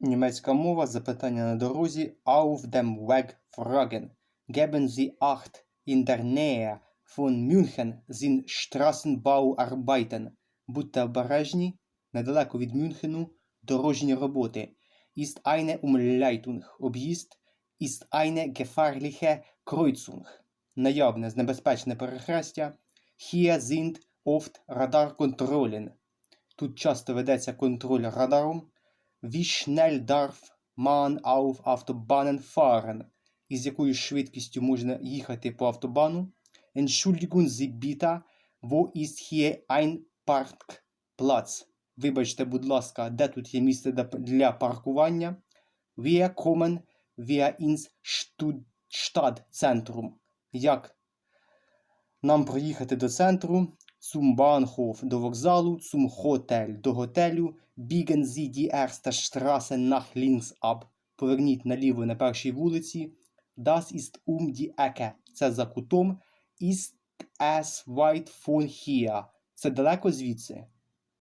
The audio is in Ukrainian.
Німецька мова запитання на дорозі Auf dem Weg fragen. Geben Sie Acht. In der Nähe von München sind Straßenbauarbeiten. Будьте обережні, недалеко від Мюнхену дорожні роботи. Ist eine Umleitung. Об'їзд. Ist eine gefährliche Kreuzung. Наявне небезпечне перехрестя. Hier sind oft Radarkontrollen. Тут часто ведеться контроль радаром. Wie schnell darf man auf Autobahnen fahren? Із якою швидкістю можна їхати по автобану? Entschuldigen Sie bitte, wo ist hier ein Parkplatz? Вибачте, будь ласка, де тут є місце для паркування? Wir kommen wir ins Stadtzentrum. Як нам проїхати до центру? Bahnhof до вокзалу, Hotel до готелю, biegen Sie die erste Straße nach links ab. Поверніть наліво на першій вулиці. Das ist um die Ecke. Це за кутом. Ist es weit von hier. Це далеко звідси.